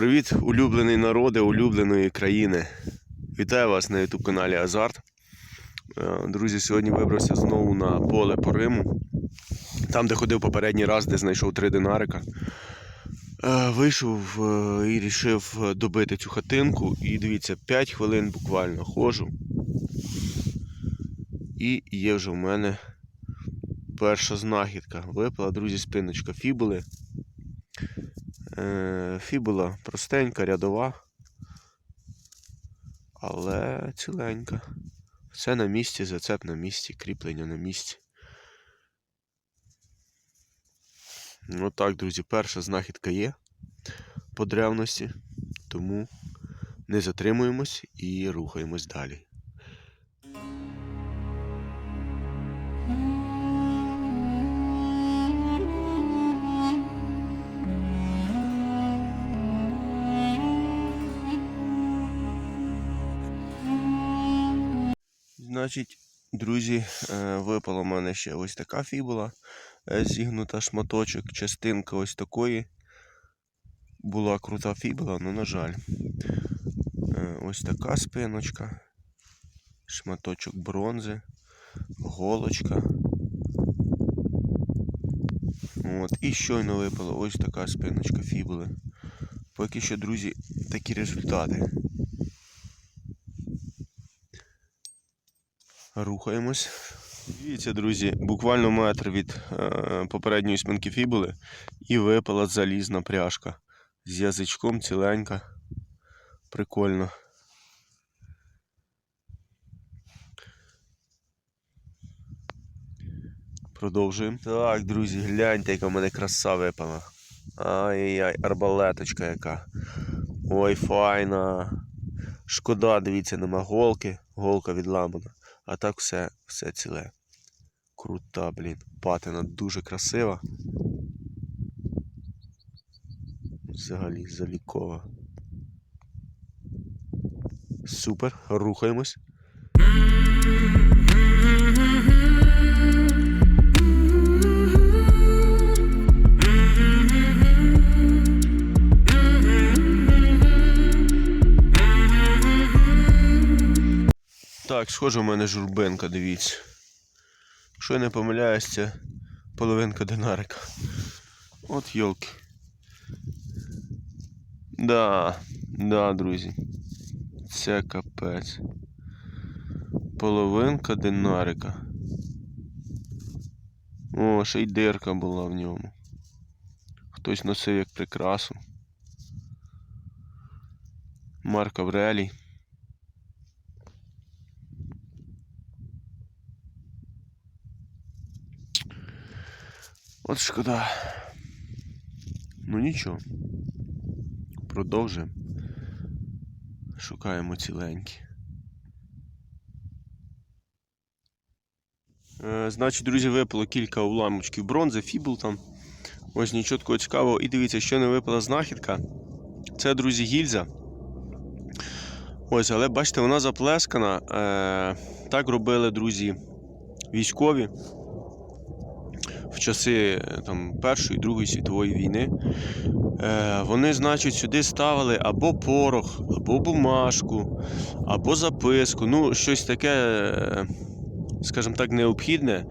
Привіт, улюблений народи, улюбленої країни. Вітаю вас на YouTube каналі Азарт. Е, Друзі, сьогодні вибрався знову на поле по Риму. Там, де ходив попередній раз, де знайшов три динарика. Е, Вийшов е, і вирішив добити цю хатинку. І дивіться, 5 хвилин буквально ходжу. І є вже в мене перша знахідка. Випала, друзі, спиночка фібули. Е, Фібула простенька, рядова, але ціленька. Все на місці, зацеп на місці, кріплення на місці. Ну так, друзі, перша знахідка є по древності, тому не затримуємось і рухаємось далі. Значить, друзі, е, випала в мене ще ось така фібула, е, зігнута шматочок, частинка ось такої. Була крута фібула, але, на жаль. Е, Ось така спиночка, шматочок бронзи, голочка. От, і щойно випала ось така спиночка фібули. Поки що, друзі, такі результати. Рухаємось. Дивіться, друзі, буквально метр від е, попередньої спинки фібули і випала залізна пряжка. З язичком ціленька. Прикольно. Продовжуємо. Так, друзі, гляньте, яка в мене краса випала. Ай-яй-яй, арбалеточка яка. Ой, файна. Шкода, дивіться, нема голки, голка відламана. А так все, все ціле. Крута, блін. Патина дуже красива. Взагалі залікова. Супер, рухаємось. Так, схоже, у мене журбинка, дивіться. Якщо я не помиляюсь, це половинка динарика. От йолки. Да, да, друзі. Це капець. Половинка динарика. О, ще й дирка була в ньому. Хтось носив як прикрасу. Марк Аврелій. От шкода. Ну нічого. Продовжуємо. Шукаємо ціленькі. Е, значить, друзі, випало кілька уламочків бронзи, фібул там. Ось нічого такого цікавого. І дивіться, що не випала знахідка. Це, друзі, гільза. Ось, але бачите, вона заплескана. Е, так робили, друзі, військові в часи е, там, Першої Другої світової війни. Е, вони, значить, сюди ставили або порох, або бумажку, або записку. Ну, щось таке, е, скажімо так, необхідне,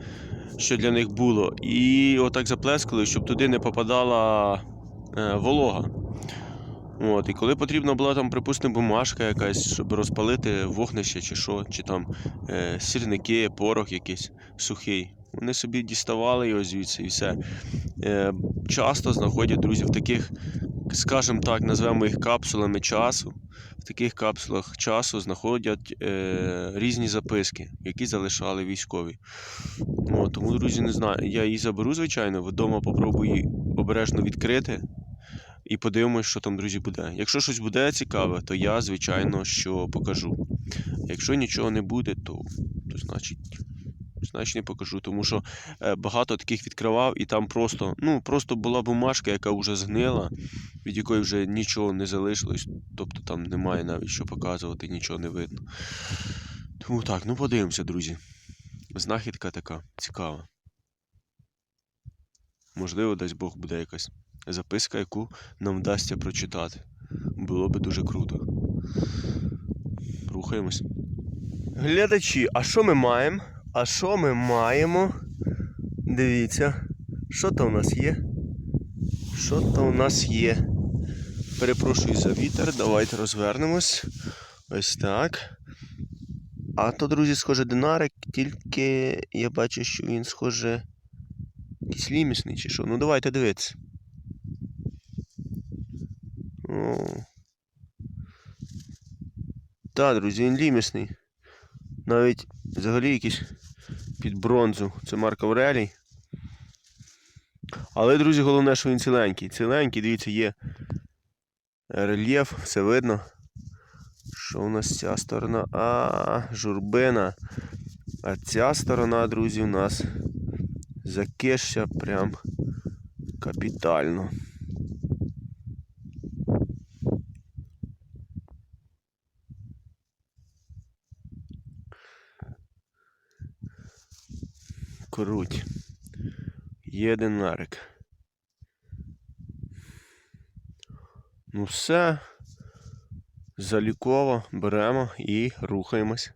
що для них було. І отак заплескали, щоб туди не попадала волога. От, і коли потрібна була там, припустимо, бумажка якась, щоб розпалити вогнище чи що, чи там е, сірники, порох якийсь сухий. Вони собі діставали його звідси і все. Е, часто знаходять друзі в таких, скажімо так, назвемо їх капсулами часу. В таких капсулах часу знаходять е, різні записки, які залишали військові. О, тому, друзі, не знаю. Я її заберу, звичайно, вдома попробую обережно відкрити. І подивимось, що там, друзі, буде. Якщо щось буде цікаве, то я, звичайно, що покажу. Якщо нічого не буде, то, то значить, значить не покажу. Тому що е, багато таких відкривав, і там просто, ну, просто була бумажка, яка вже згнила, від якої вже нічого не залишилось. Тобто там немає навіть що показувати, нічого не видно. Тому так, ну подивимося, друзі. Знахідка така цікава. Можливо, дасть Бог буде якась записка, яку нам вдасться прочитати. Було би дуже круто. Рухаємось. Глядачі, а що ми маємо? А що ми маємо? Дивіться, що то у нас є? Що то у нас є? Перепрошую за вітер, давайте розвернемось. Ось так. А то, друзі, схоже, динарик, тільки я бачу, що він схоже. Якийсь лімісний чи що. Ну давайте дивитися. О. Так, друзі, він лімісний. Навіть взагалі якийсь під бронзу. Це Марк Аврелій. Але, друзі, головне, що він ціленький. Ціленький, дивіться, є рельєф, все видно. Що у нас ця сторона? А, журбина. А ця сторона, друзі, у нас закишся прям капітально. Круть. Є динарик. Ну все. Заліково беремо і рухаємось.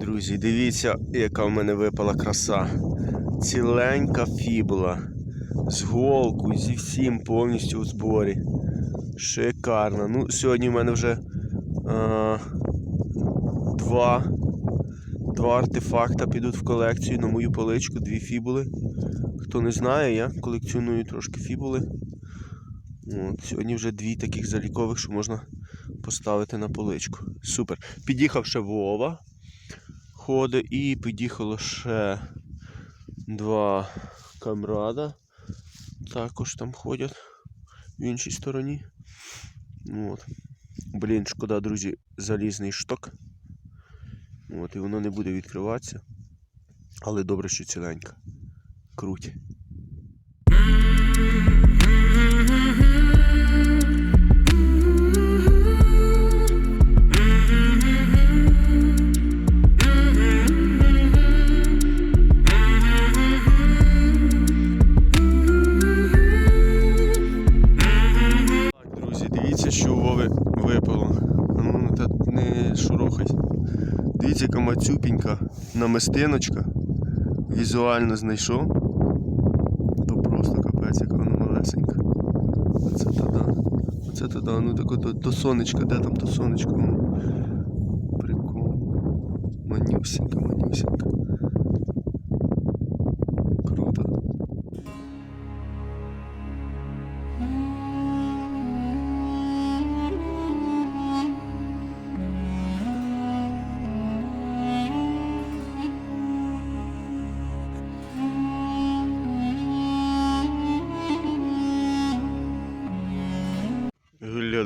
Друзі, дивіться, яка в мене випала краса. Ціленька фібула. З голку, зі всім повністю у зборі. Шикарно. Ну, сьогодні в мене вже а, два, два артефакта підуть в колекцію на мою поличку, дві фібули. Хто не знає, я колекціоную трошки фібули. От, сьогодні вже дві таких залікових, що можна поставити на поличку. Супер. Під'їхав ще Вова ходить і під'їхало ще два камрада. Також там ходять в іншій стороні. От. Блін, шкода, друзі, залізний шток. От, і воно не буде відкриватися. Але добре, що ціленька. Круть. Дивіться, наместиночка. Візуально знайшов. То просто капець, яка вона малесенька. Оце туди. Оце туди. Ну так до, до сонечка, де там то сонечко? Ну, Прикол. Манюсенька.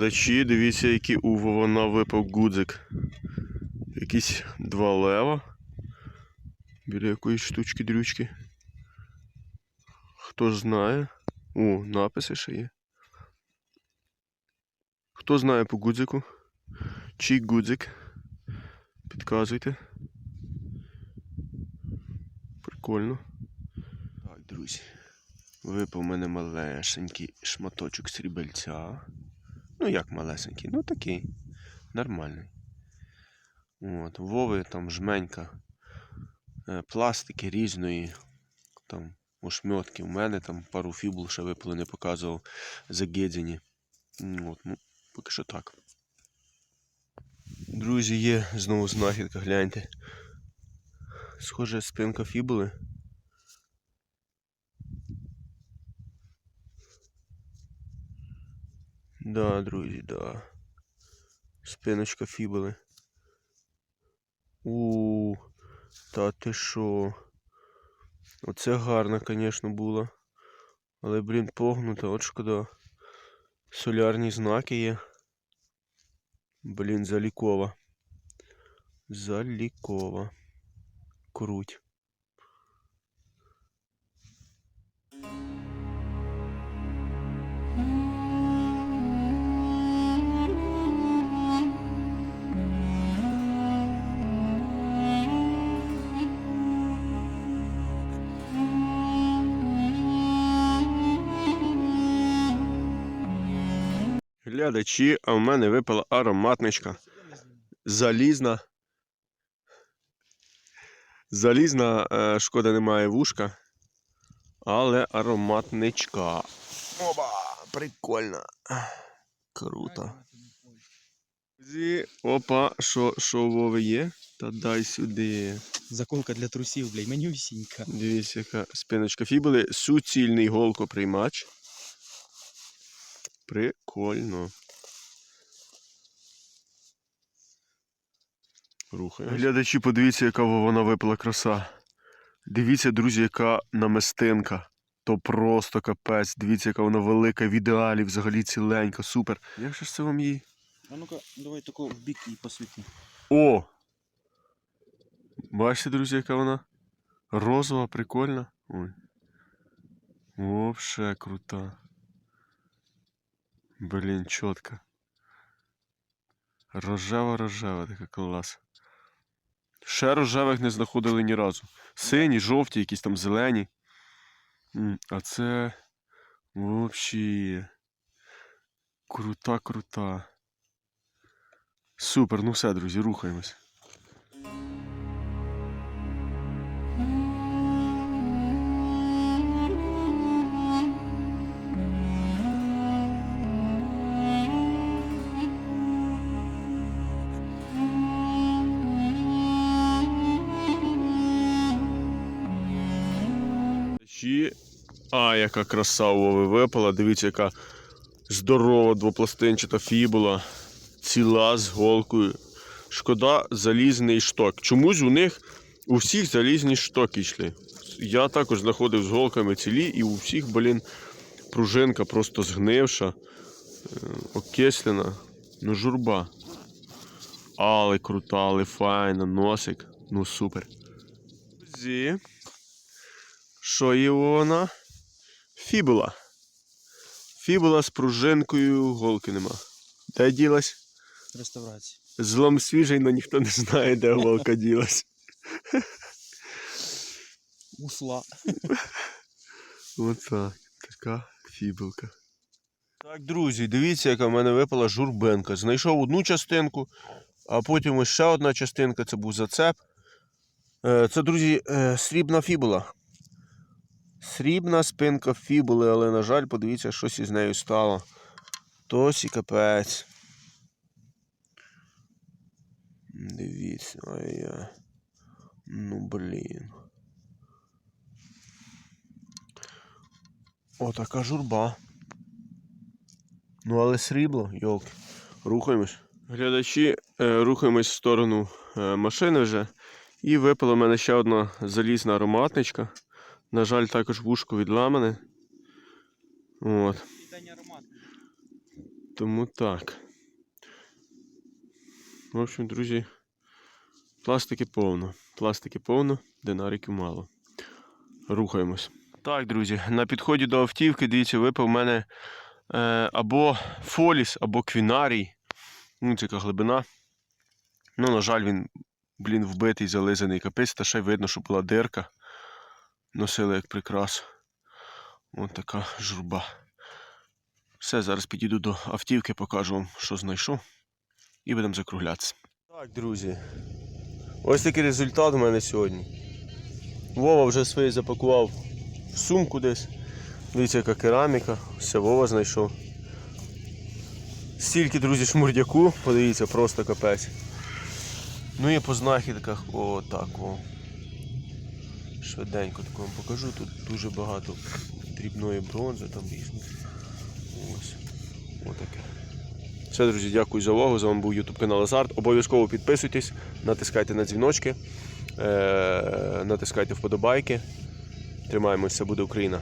Глядачі, дивіться, який у Вована випав гудзик. Якісь два лева. Біля якоїсь штучки дрючки. Хто ж знає? О, написи ще є. Хто знає по гудзику? Чий гудзик? Підказуйте. Прикольно. Так, друзі. Випав у мене малесенький шматочок срібельця. Ну, як малесенький, ну такий. Нормальний. От, Вови там жменька е, пластики різної. Там ошмьотки. У мене там пару фібул ще випали, не показував загедзені. От, ну, поки що так. Друзі, є знову знахідка, гляньте. Схоже, спинка фібули. Да, друзі, да. Спиночка фібули. У, та ти що? Оце гарна, звісно, була. Але, блін, погнута, от шкода. Солярні знаки є. Блін, залікова. Залікова. Круть. Глядачі, а в мене випала ароматничка. Залізна. Залізна, е, шкода, немає вушка. Але ароматничка. Оба! Прикольно. Круто. Опа, що, що у Вови є? Та дай сюди. Заколка для трусів, блядь, менюсінька. Дивіться, яка спиночка фібули. Суцільний голкоприймач. Прикольно. Рухаємо. Глядачі, подивіться, яка вона випала краса. Дивіться, друзі, яка намистинка. То просто капець. Дивіться, яка вона велика, в ідеалі, взагалі ціленька, супер. Як же ж це вам її? А ну-ка, давай тако в бік і посвіти. О! Бачите, друзі, яка вона? Розова, прикольна. Ой. Вообще крута. Блін, чітко. Рожева, рожева, така клас. Ще рожевих не знаходили ні разу. Сині, жовті, якісь там зелені. А це взагалі крута, крута. Супер, ну все, друзі, рухаємось. Чи... А, яка краса у Вови випала. Дивіться, яка здорова двопластинчата фібула. Ціла з голкою. Шкода, залізний шток. Чомусь у них у всіх залізні штоки йшли. Я також знаходив з голками цілі, і у всіх, блін, пружинка просто згнивша, е, окислена. Ну, журба. Але крута, але файна, носик. Ну супер. Зі. Що є вона? Фібула. Фібула з пружинкою, голки нема. Де ділась? Реставрація. Злом свіжий, але ніхто не знає, де голка ділась. Усла. Оце така фібулка. Так, друзі, дивіться, яка в мене випала журбенка. Знайшов одну частинку, а потім ще одна частинка це був зацеп. Е, Це, друзі, е, срібна фібула. Срібна спинка фібули, але, на жаль, подивіться, щось із нею стало. Тосі капець. Дивіться, ай-яй. Ну, блін. Отака журба. Ну, але срібло, йолки. Рухаємось. Глядачі, е, рухаємось в сторону е, машини вже. І випала в мене ще одна залізна ароматничка. На жаль, також вушко відламане. От. Тому так. В общем, друзі, пластики повно. Пластики повно, динариків мало. Рухаємось. Так, друзі, на підході до автівки, дивіться, випав в мене е, або фоліс, або квінарій. Ну, це яка глибина. Ну, на жаль, він, блін, вбитий, зализаний капець, та ще й видно, що була дирка. Носили як прикрас. Ось така журба. Все, зараз підійду до автівки, покажу вам, що знайшов. І будемо закруглятися. Так, друзі. Ось такий результат у мене сьогодні. Вова вже своє запакував в сумку десь. Дивіться, яка кераміка. Все Вова знайшов. Стільки, друзі, шмурдяку, подивіться, просто капець. Ну і по знахідках, о, так, о. Швиденько так вам покажу. Тут дуже багато дрібної бронзи, там різних. Ось. Отаке. Все, друзі, дякую за увагу. З вами був YouTube канал Азарт. Обов'язково підписуйтесь, натискайте на дзвіночки, е- натискайте вподобайки. Тримаємося, буде Україна.